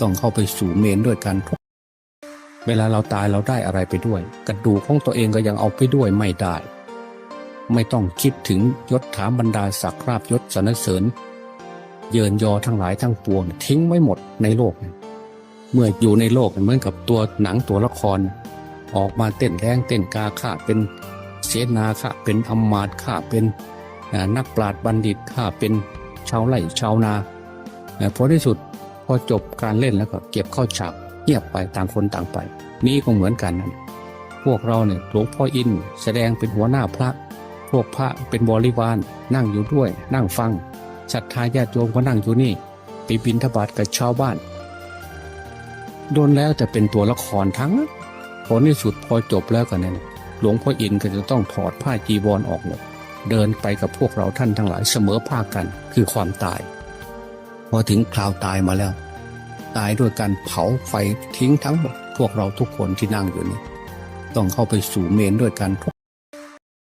ต้องเข้าไปสู่เมนด้วยกันทุกเวลาเราตายเราได้อะไรไปด้วย กระดูกของตัวเองก็ยังเอาไปด้วยไม่ได้ ไม่ต้องคิดถึงยศถาบรรดาศักดิ์ราบยศสรรเสริญ เยินยอทั้งหลายทั้งปวง ทิ้งไว้หมดในโลก เมื่ออยู่ในโลกเหมือนกับตัวหนังตัวละคร ออกมาเต้นแรงเต้นกาข้าเป็นเสนาข้าเป็นอำมาตข้าเป็นนักปราชญ์บัณฑิตข้าเป็นชาวไร่ชาวนาแต่พอที่สุด อจบการเล่นแล้วก็เก็บเข้าฉากเงียบไปต่างคนต่างไป นี่ก็เหมือนกันนะพวกเราเนี่ยหลวงพ่ออินแสดงเป็นหัวหน้าพระ พวกพระเป็นบริวารนั่งอยู่ด้วย นั่งฟังศรัทธาญาติโยมก็นั่งอยู่นี่ไปบินทบาทกับชาวบ้านโดนแล้วแต่เป็นตัวละครทั้งนั้นผลที่สุดพอจบแล้วกันเนี่ยหลวงพ่ออินก็จะต้องถอดผ้าจีวรออกหมดเดินไปกับพวกเราท่านทั้งหลายเสมอภาคกันคือความตาย พอถึงคราวตายมาแล้ว ตายด้วยการเผาไฟทิ้งทั้งหมดพวกเราทุกคนที่นั่งอยู่นี่ต้องเข้าไปสู่เมนด้วยกันทุก